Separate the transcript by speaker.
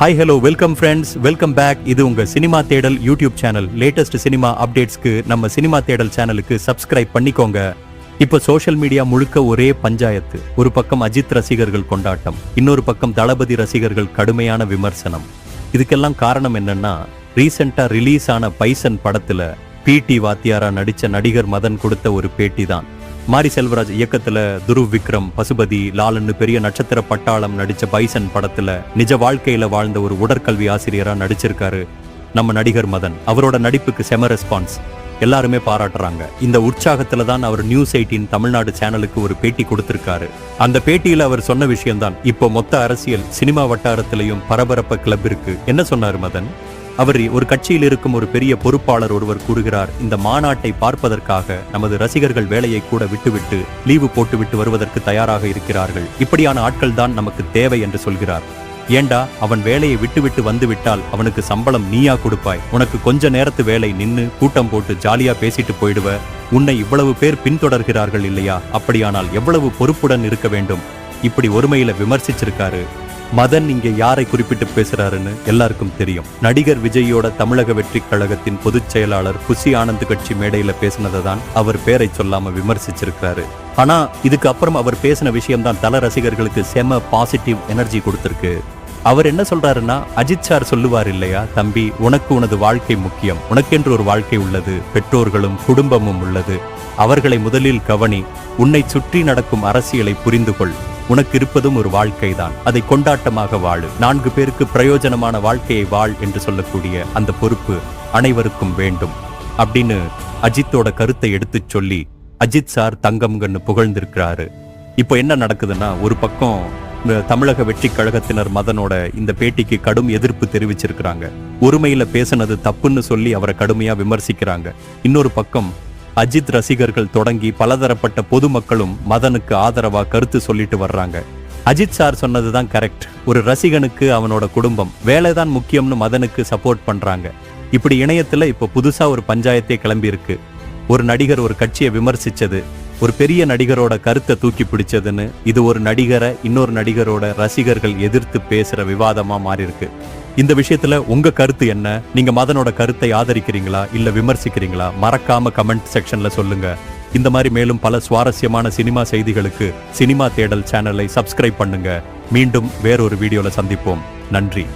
Speaker 1: Hi hello welcome friends welcome back இது உங்கள் cinema தேடல் யூடியூப் சேனல் லேட்டஸ்ட் சினிமா அப்டேட்ஸ்க்கு நம்ம சினிமா தேடல் சேனலுக்கு சப்ஸ்கிரைப் பண்ணிக்கோங்க. இப்போ சோஷியல் மீடியா முழுக்க ஒரே பஞ்சாயத்து. ஒரு பக்கம் அஜித் ரசிகர்கள் கொண்டாட்டம். இன்னொரு பக்கம் தளபதி ரசிகர்கள் கடுமையான விமர்சனம். இதுக்கெல்லாம் காரணம் என்னன்னா ரீசெண்டாக ரிலீஸ் ஆன பைசன் படத்துல பிடி வாத்தியாரா நடிச்ச நடிகர் மதன் கொடுத்த ஒரு பேட்டி தான். மாரி செல்வராஜ் இயக்கத்துல துருவ் விக்ரம் பசுபதி லாலன்னு பெரிய நட்சத்திர பட்டாளம் நடிச்ச பைசன் படத்துல நிஜ வாழ்க்கையில வாழ்ந்த ஒரு உடற்கல்வி ஆசிரியரா நடிச்சிருக்காரு நம்ம நடிகர் மதன். அவரோட நடிப்புக்கு செம ரெஸ்பான்ஸ். எல்லாருமே பாராட்டுறாங்க. இந்த உற்சாகத்துல தான் அவர் நியூஸ் எயிட்டின் தமிழ்நாடு சேனலுக்கு ஒரு பேட்டி கொடுத்திருக்காரு. அந்த பேட்டியில அவர் சொன்ன விஷயம்தான் இப்போ மொத்த அரசியல் சினிமா வட்டாரத்திலையும் பரபரப்ப கிளப் இருக்கு. என்ன சொன்னார் மதன்? அவர் ஒரு கட்சியில் இருக்கும் ஒரு பெரிய பொறுப்பாளர் ஒருவர் கூறுகிறார். இந்த மாநாட்டை பார்ப்பதற்காக நமது ரசிகர்கள் வேலையை கூட விட்டுவிட்டு லீவு போட்டுவிட்டு வருவதற்கு தயாராக இருக்கிறார்கள். இப்படியான ஆட்கள் தான் நமக்கு தேவை என்று சொல்கிறார். ஏண்டா அவன் வேலையை விட்டுவிட்டு வந்து விட்டால் அவனுக்கு சம்பளம் நீயா கொடுப்பாய். உனக்கு கொஞ்ச நேரத்து வேலை நின்னு கூட்டம் போட்டு ஜாலியா பேசிட்டு போயிடுவ. உன்னை இவ்வளவு பேர் பின்தொடர்கிறார்கள் இல்லையா? அப்படியானால் எவ்வளவு பொறுப்புடன் இருக்க வேண்டும்? இப்படி ஒருமையில விமர்சிச்சிருக்காரு. மதன் இங்க யாரை குறிப்பிட்டு பேசுறாருன்னு எல்லாருக்கும் தெரியும். நடிகர் விஜயோட தமிழக வெற்றி கழகத்தின் பொதுச் செயலாளர் குஷி ஆனந்த் கட்சி மேடையில பேசினதை தான் அவர் பேரை சொல்லாம விமர்சிச்சிருக்காரு ஆனா இதுக்கு அப்புறம் அவர் பேசின விஷயம் தான் தல ரசிகர்களுக்கு செம பாசிட்டிவ் எனர்ஜி கொடுத்திருக்கு. அவர் என்ன சொல்றாருன்னா அஜித் சார் சொல்லுவார் இல்லையா தம்பி உனக்கு உனது வாழ்க்கை முக்கியம். உனக்கென்று ஒரு வாழ்க்கை உள்ளது பெற்றோர்களும் குடும்பமும் உள்ளது. அவர்களை முதலில் கவனி. உன்னை சுற்றி நடக்கும் அரசியலை புரிந்து கொள் உனக்கு இருப்பதும் ஒரு வாழ்க்கைதான். அதை கொண்டாட்டமாக வாழு. நான்கு பேருக்கு பிரயோஜனமான வாழ்க்கையை வாழ் என்று சொல்லக்கூடிய அந்த பொறுப்பு அனைவருக்கும் வேண்டும். அப்படின்னு அஜித்தோட கருத்தை எடுத்துச் சொல்லி அஜித் சார் தங்கம்கன்னு புகழ்ந்திருக்கிறாரு. இப்போ என்ன நடக்குதுன்னா ஒரு பக்கம் தமிழக வெற்றி கழகத்தினர் மதனோட இந்த பேட்டிக்கு கடும் எதிர்ப்பு தெரிவிச்சிருக்கிறாங்க. ஒருமையில பேசினது தப்புன்னு சொல்லி அவரை கடுமையா விமர்சிக்கிறாங்க. இன்னொரு பக்கம் அஜித் ரசிகர்கள் தொடங்கி பலதரப்பட்ட பொதுமக்களும் மதனுக்கு ஆதரவா கருத்து சொல்லிட்டு வர்றாங்க. அஜித் சார் சொன்னதுதான் கரெக்ட் ஒரு ரசிகனுக்கு அவனோட குடும்பம் வேலைதான் முக்கியம்னு மதனுக்கு சப்போர்ட் பண்றாங்க. இப்படி இணையத்துல இப்போ புதுசா ஒரு பஞ்சாயத்தே கிளம்பி இருக்கு ஒரு நடிகர் ஒரு கட்சியை விமர்சிச்சது ஒரு பெரிய நடிகரோட கருத்தை தூக்கி பிடிச்சதுன்னு இது ஒரு நடிகரை இன்னொரு நடிகரோட ரசிகர்கள் எதிர்த்து பேசுற விவாதமா மாறி இருக்கு இந்த விஷயத்துல உங்க கருத்து என்ன? நீங்க மதனோட கருத்தை ஆதரிக்கிறீங்களா? இல்ல விமர்சிக்கிறீங்களா? மறக்காம கமெண்ட் செக்ஷன்ல சொல்லுங்க. இந்த மாதிரி மேலும் பல சுவாரஸ்யமான சினிமா செய்திகளுக்கு சினிமா தேடல் சேனலை சப்ஸ்கிரைப் பண்ணுங்க. மீண்டும் வேறொரு வீடியோல சந்திப்போம். நன்றி.